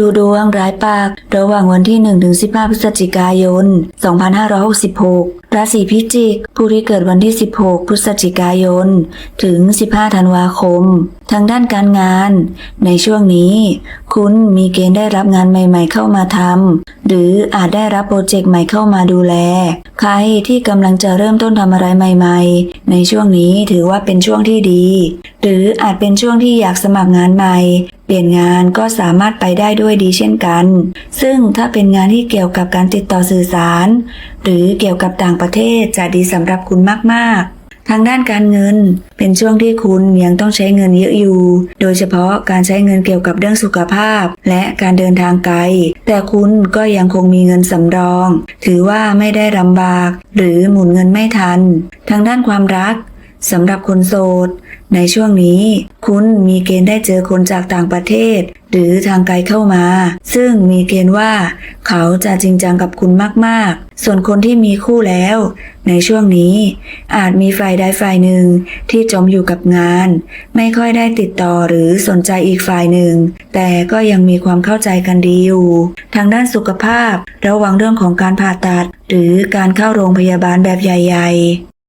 ดูดวงรายปาก ระหว่างวันที่ 1-15 พฤศจิกายน 2566 ราศีพิจิก ผู้ที่เกิดวันที่ 16 พฤศจิกายน ถึง 15 ธันวาคม ทางด้านการงาน ในช่วงนี้ คุณมีเกณฑ์ได้รับงานใหม่ ๆ เข้ามาทำหรืออาจได้รับโปรเจกต์ใหม่เข้ามาดูแล ใครที่กำลังจะเริ่มต้นทำอะไรใหม่ ๆ ในช่วงนี้ถือว่าเป็นช่วงที่ดี หรืออาจเป็นช่วงที่อยากสมัครงานใหม่ เปลี่ยนงานก็สามารถไปได้ด้วยดีเช่นกัน ซึ่งถ้าเป็นงานที่เกี่ยวกับการติดต่อสื่อสาร หรือเกี่ยวกับต่างประเทศจะดีสำหรับคุณมากๆ ทางด้านการเงิน เป็นช่วงที่คุณยังต้องใช้เงินเยอะอยู่ โดยเฉพาะการใช้เงินเกี่ยวกับเรื่องสุขภาพ และการเดินทางไกล แต่คุณก็ยังคงมีเงินสำรอง ถือว่าไม่ได้ลำบาก หรือหมุนเงินไม่ทัน ทางด้านความรัก สำหรับคนโสด ในช่วงนี้ คุณมีเกณฑ์ได้เจอคนจากต่างประเทศ หรือทางไกลเข้ามา ซึ่งมีเกณฑ์ว่า เขาจะจริงจังกับคุณมากๆ ส่วนคนที่มีคู่แล้ว ในช่วงนี้ อาจมีฝ่ายใดฝ่ายหนึ่งที่จมอยู่กับงาน ไม่ค่อยได้ติดต่อหรือสนใจอีกฝ่ายหนึ่ง แต่ก็ยังมีความเข้าใจกันดีอยู่ ทางด้านสุขภาพ ระวังเรื่องของการผ่าตัด หรือการเข้าโรงพยาบาลแบบใหญ่ ๆ